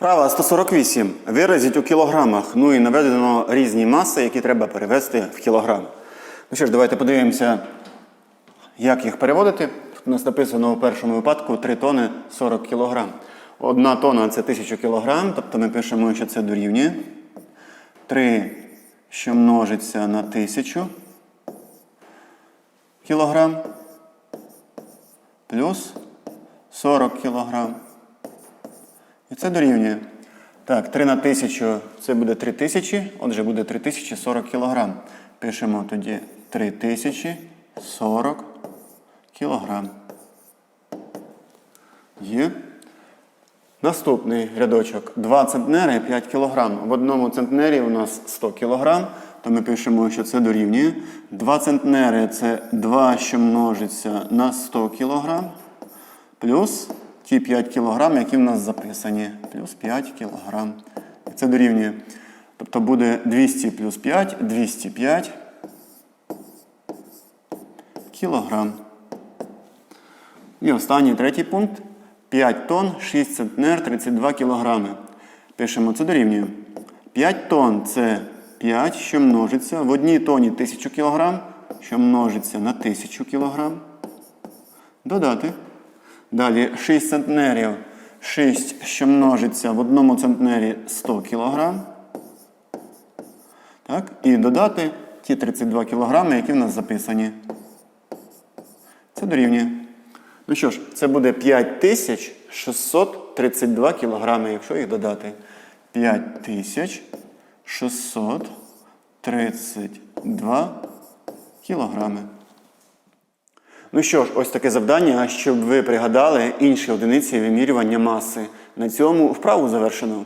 Вправа 148. Виразіть у кілограмах. Ну і наведено різні маси, які треба перевести в кілограм. Ну що ж, давайте подивимося, як їх переводити. Тут у нас написано у першому випадку 3 тони 40 кілограм. Одна тонна це 1000 кілограм, тобто ми пишемо, що це дорівнює. 3, що множиться на 1000 кілограм, плюс 40 кілограм. І це дорівнює. Так, 3 на 1000 це буде 3000, отже, буде 3040 кілограм. Пишемо тоді 3040 кілограм. Є. Наступний рядочок. 2 центнери 5 кілограм. В одному центнері у нас 100 кілограм, то ми пишемо, що це дорівнює. 2 центнери це 2, що множиться на 100 кілограм. Плюс ті 5 кілограм, які в нас записані. Плюс 5 кілограм. І це дорівнює. Тобто буде 200 плюс 5, 205 кілограм. І останній третій пункт. 5 тонн, 6 центнер, 32 кілограми. Пишемо, це дорівнює. 5 тонн це 5, що множиться. В одній тоні 1000 кілограм, що множиться на 1000 кілограм. Додати. Далі 6 центнерів. 6, що множиться в одному центнері 100 кілограм. Так? І додати ті 32 кілограми, які в нас записані. Це дорівнює. Ну що ж, це буде 5632 кілограми, якщо їх додати. 5632 кілограми. Ну що ж, ось таке завдання, щоб ви пригадали інші одиниці вимірювання маси. На цьому вправу завершено.